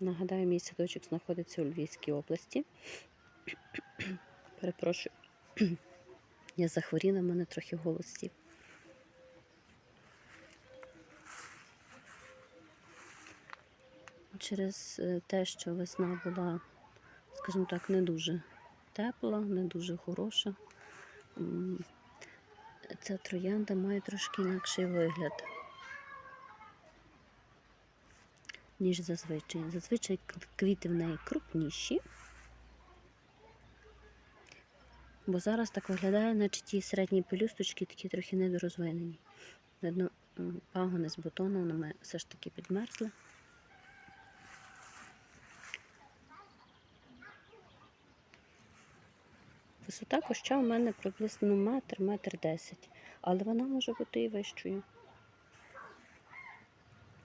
Нагадаю, мій садочок знаходиться у Львівській області. Перепрошую, я захворіла, в мене трохи голос сів. Через е, те, що весна була, скажімо так, не дуже тепла, не дуже хороша. Ця троянда має трошки інакший вигляд, ніж зазвичай. Зазвичай квіти в неї крупніші, бо зараз так виглядає, наче ті середні пелюсточки такі трохи недорозвинені. Видно, пагони з бутону вони все ж таки підмерзли. Висота куща у мене приблизно метр, метр десять, але вона може бути і вищою.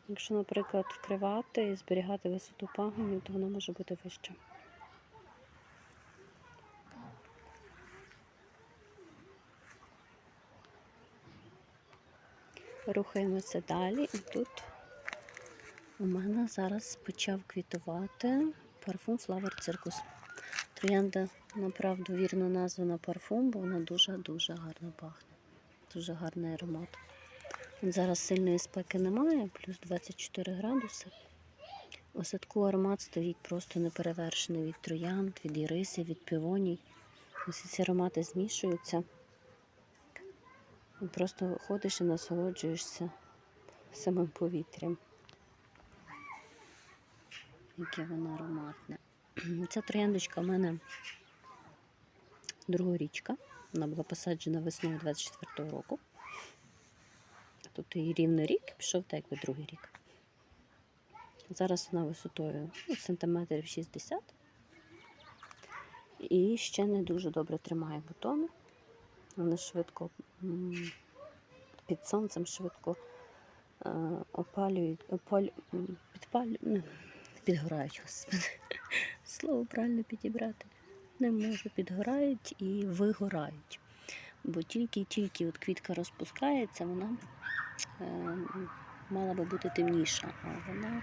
Якщо, наприклад, вкривати і зберігати висоту пагонів, то вона може бути вища. Рухаємося далі, і тут у мене зараз почав квітувати парфум Flower Circus. Троянда, направду, вірно названа парфум, бо вона дуже-дуже гарно пахне. Дуже гарний аромат. Зараз сильної спеки немає, плюс 24 градуси. У садку аромат стоїть просто неперевершений від троянд, від іриси, від півоній. Усі ці аромати змішуються. Просто ходиш і насолоджуєшся самим повітрям. Яке воно ароматне. Ця трояндочка в мене другорічка. Вона була посаджена весною 24-го року. Тут їй рівно рік, пішов так якби другий рік. Зараз вона висотою ну, сантиметрів 60. І ще не дуже добре тримає бутони. Вони швидко під сонцем швидко е, опалюють, опаль, м, підпалю, не, підгорають. Слово правильно підібрати. Не можу, підгорають і вигорають. Бо тільки-тільки от квітка розпускається, вона мала би бути темніша, а вона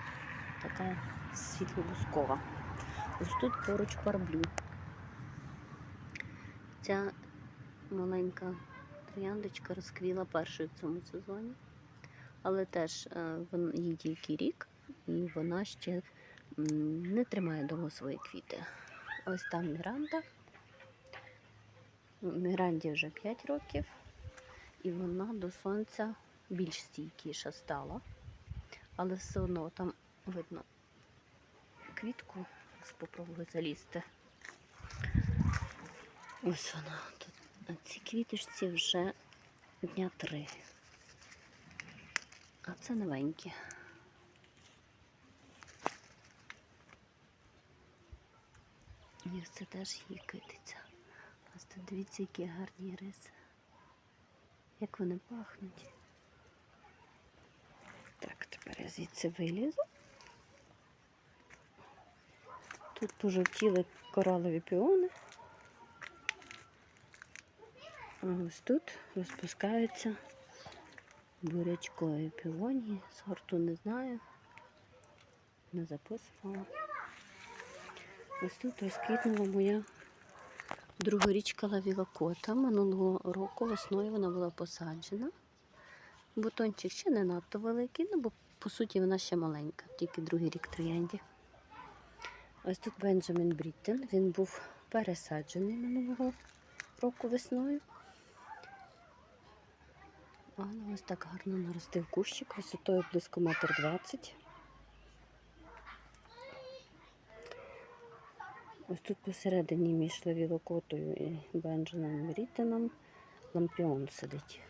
така світло-бускова. Ось тут поруч парблю. Ця маленька трояндочка розквіла першою в цьому сезоні, але теж е, їй тільки рік, і вона ще не тримає довго свої квіти. Ось там Міранда. Міранді вже 5 років, і вона до сонця більш стійкіша стала. Але все одно там видно квітку, спробую залізти. Ось вона тут. На цій квіточці вже дня три. А це новенькі. І це теж її китиця. Просто дивіться, які гарні риси. Як вони пахнуть. Я звідси вилізу. Тут пожовтіли коралові піони. А ось тут розпускаються бурячкові піонії. Сорту не знаю. Не записувала. Ось тут розквітнула моя другорічка лавілокота. Минулого року весною вона була посаджена. Бутончик ще не надто великий, ну бо по суті вона ще маленька, тільки другий рік троянді. Ось тут Бенджамін Бріттен. Він був пересаджений минулого року весною. Але ось так гарно наростив кущик висотою близько метр двадцять. Ось тут посередині між лавілокотою і Бенджаміном Бріттеном лампіон сидить.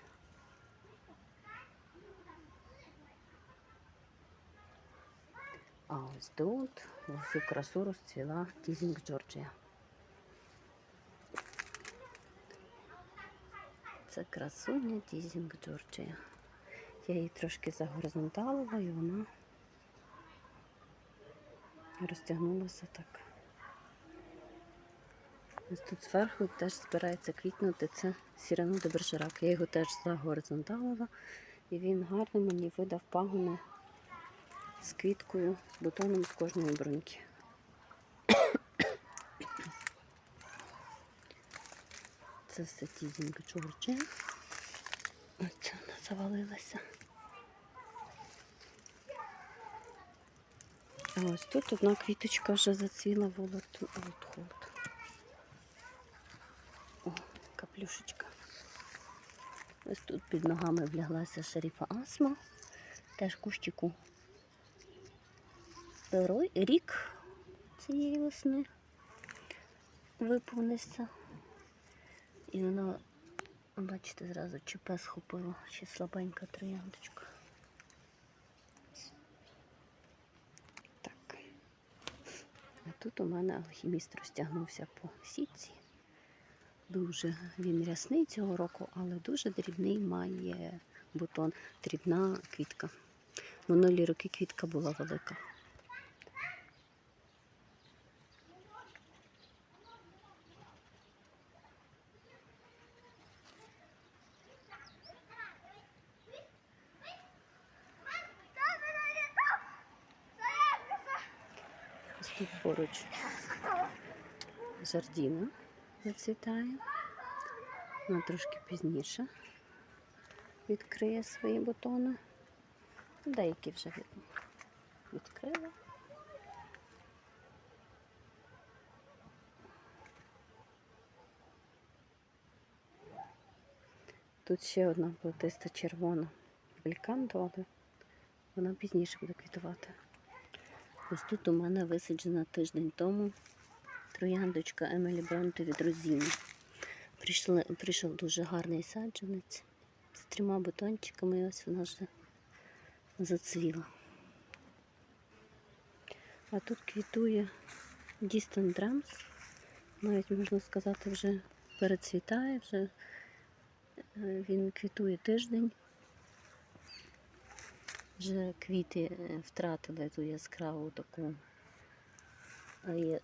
А ось тут всю красу розцвіла Тізінг Джорджія. Це красуня Тізінг Джорджія. Я її трошки загоризонталила і вона розтягнулася так. Ось тут зверху теж збирається квітнути. Це Сірану де Я його теж загоризонталила, і він гарно мені видав пагони з квіткою, бутоном з кожної бруньки. Це все тізінько чорче. Оце вона завалилася. А ось тут одна квіточка вже зацвіла волоту. От холод. О, каплюшечка. Ось тут під ногами вляглася шерифа Асма. Теж кущику. Рой- Рік цієї весни виповнився. І вона, бачите, зразу ЧП схопила, ще слабенька трояндочка. Так. А тут у мене алхіміст розтягнувся по сітці. Дуже він рясний цього року, але дуже дрібний має бутон, дрібна квітка. Минулі роки квітка була велика. Ось тут поруч жардіна зацвітає. Вона трошки пізніше відкриє свої бутони. Деякі вже від- відкрила. Тут ще одна плетиста червона але вона пізніше буде квітувати. Ось тут у мене висаджена тиждень тому трояндочка Емелі Бронте від Розіни. Прийшли, прийшов дуже гарний саджанець з трьома бутончиками, і ось вона вже зацвіла. А тут квітує Distant Drums. Навіть можна сказати, вже перецвітає, вже е, він квітує тиждень. Вже квіти е, втратили ту яскраву таку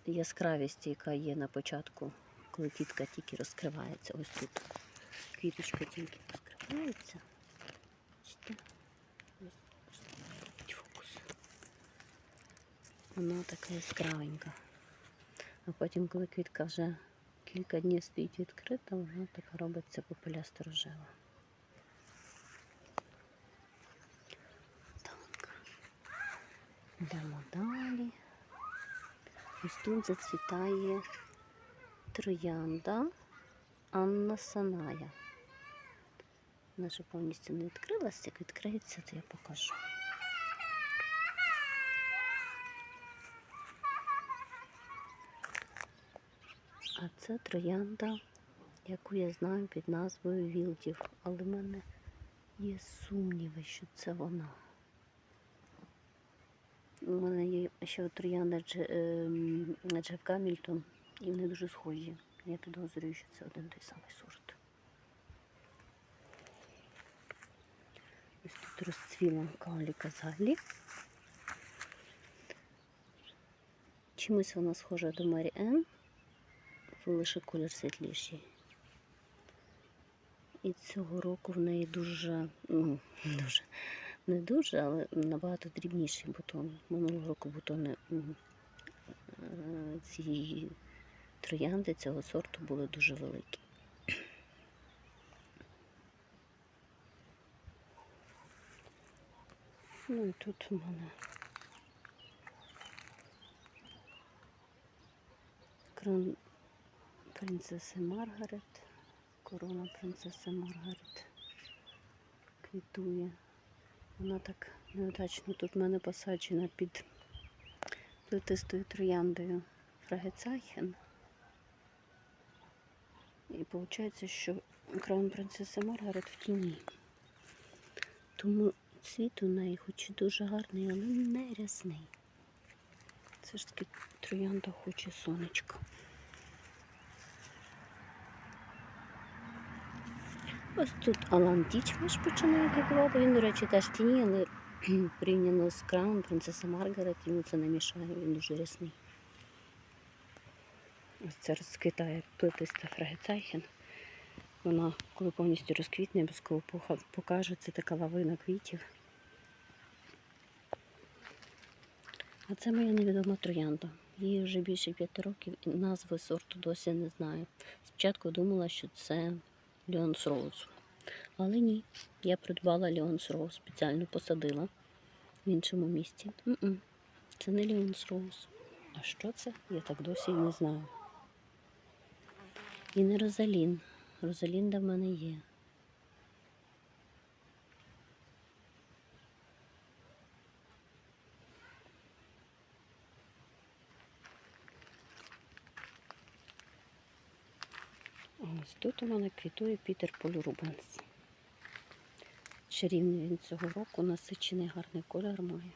яскравість, яка є на початку, коли квітка тільки розкривається. Ось тут квіточка тільки розкривається. Вона така яскравенька. А потім, коли квітка вже кілька днів стоїть відкрита, вона така робиться попелясто рожева. Так. Йдемо далі. Ось тут зацвітає троянда Анна Саная. Вона ще повністю не відкрилася, як відкриється, то я покажу. А це троянда, яку я знаю під назвою Вілдів, але в мене є сумніви, що це вона. У мене є ще троянда ем, Джеф Гамільтон, і вони дуже схожі. Я підозрюю, що це один той самий сорт. Ось тут розцвіла Каолі Казалі. Чимось вона схожа до Марі Ен, лише колір світліший. І цього року в неї дуже, ну, дуже, не дуже, але набагато дрібніший бутон. Минулого року бутони е, цієї троянди цього сорту були дуже великі. Ну і тут у мене крон принцеси Маргарет, корона принцеси Маргарет квітує. Вона так неудачно тут в мене посаджена під плетистою трояндою Фрагецайхен. І виходить, що крон принцеси Маргарет в тіні. Тому цвіт у неї хоч і дуже гарний, але не рясний. Це ж таки троянда хоче сонечко. Ось тут Алан Дічмаш починає квітувати. Він, до речі, теж тіні, але порівняно з краун принцеса Маргарет, йому це не мішає, він дуже рясний. Ось це розквітає плетиста фрагецайхен. Вона, коли повністю розквітне, обов'язково покаже, це така лавина квітів. А це моя невідома троянда. Їй вже більше п'яти років і назви сорту досі не знаю. Спочатку думала, що це Леонс Роуз. Але ні, я придбала Леонс Роуз, спеціально посадила в іншому місті. М-м, Це не Леонс Роуз. А що це? Я так досі не знаю. І не Розалін. Розалінда в мене є. А Ось тут у мене квітує Пітер Поль Рубенс. Чарівний він цього року, насичений гарний колір має.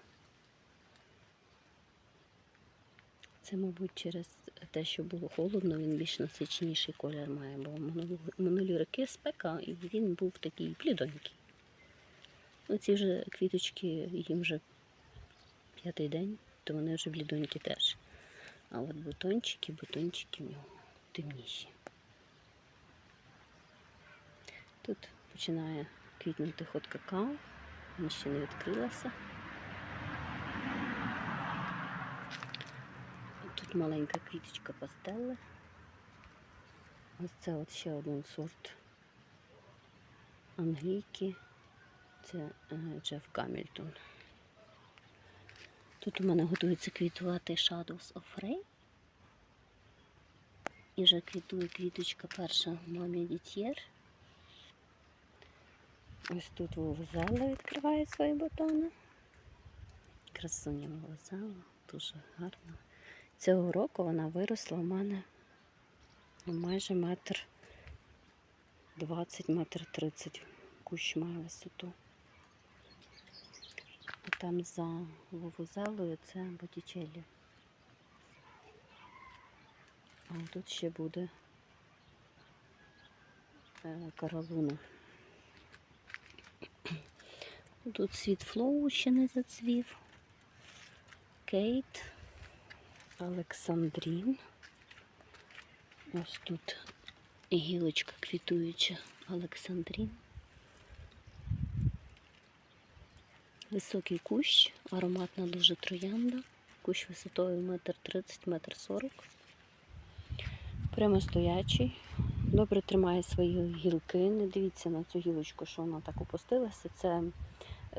Це, мабуть, через те, що було холодно, він більш насиченіший колір має, бо минулі, роки спека, і він був такий плідонький. Оці вже квіточки, їм вже п'ятий день, то вони вже блідонькі теж. А от бутончики, бутончики в нього темніші. Тут починає квітнути ход какао, він ще не відкрилася. Тут маленька квіточка пастелли. Ось це от ще один сорт англійки. Це е, Джеф Гамільтон. Тут у мене готується квітувати Shadows of Ray. І вже квітує квіточка перша мамі Дітєр. Ось тут вовзала відкриває свої бутони. Красуня вовзала, дуже гарна. Цього року вона виросла у мене майже метр 20, метр 30 кущ має висоту. А там за вовузелою це Боттічелі. А тут ще буде е, Каролуна. Тут світ флоу ще не зацвів. Кейт, Олександрін. Ось тут гілочка квітуюча Олександрін. Високий кущ, ароматна дуже троянда. Кущ висотою метр тридцять, метр сорок. Прямо стоячий. Добре тримає свої гілки. Не дивіться на цю гілочку, що вона так опустилася. Це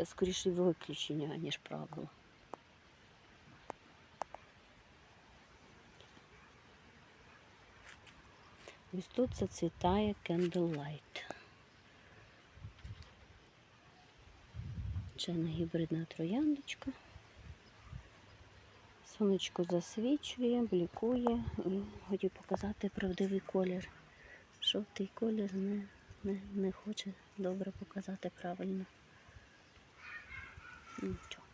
скоріше виключення, ніж правило. Ось тут зацвітає Candlelight. Чайна гібридна трояндочка. Сонечко засвічує, блікує хотів показати правдивий колір. Жовтий колір не, не, не хоче добре показати правильно. Нічого.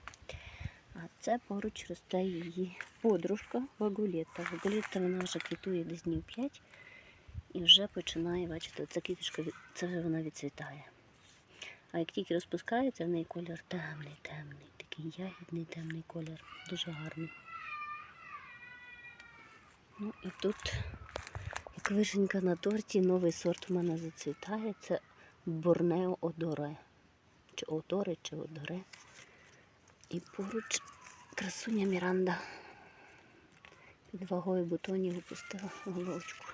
А це поруч росте її подружка Вагулета. Вагулета вона вже квітує десь днів 5 і вже починає, бачите, ця квіточка, це вже вона відцвітає. А як тільки розпускається, в неї колір темний, темний, такий ягідний темний колір. Дуже гарний. Ну і тут, як вишенька на торті, новий сорт у мене зацвітає. Це Борнео Одоре. Чи Одоре, чи Одоре. І поруч красуня Міранда. Під вагою бутонів опустила головочку.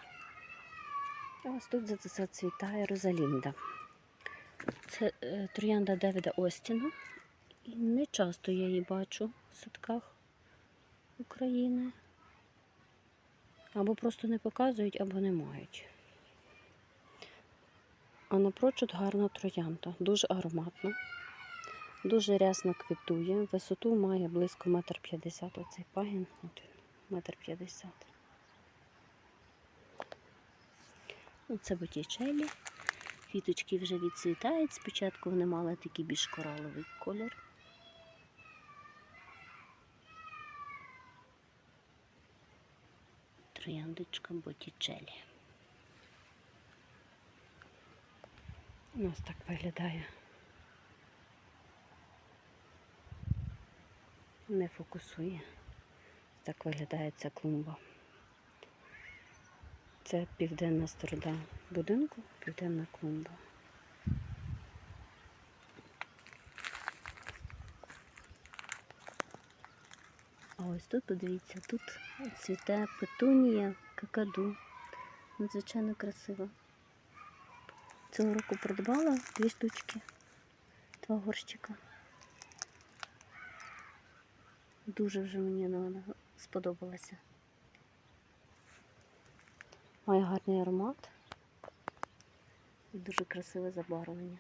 А ось тут зацвітає Розалінда. Це е, троянда Девіда Остіна. І не часто я її бачу в садках України. Або просто не показують, або не мають. А напрочуд гарна троянда, дуже ароматна, дуже рясно квітує. Висоту має близько метр п'ятдесят. Оцей пагін. От він, метр п'ятдесят. Ну, Це Боттічелі. Квіточки вже відцвітають. Спочатку вони мали такий більш кораловий колір. Трояндочка Боттічелі. У нас так виглядає. Не фокусує. Так виглядає ця клумба. Це південна сторона будинку, південна клумба. А ось тут, подивіться, тут цвіте петунія, какаду. Надзвичайно красиво. Цього року придбала дві штучки, два горщика. Дуже вже мені вона сподобалася. Має гарний аромат і дуже красиве забарвлення.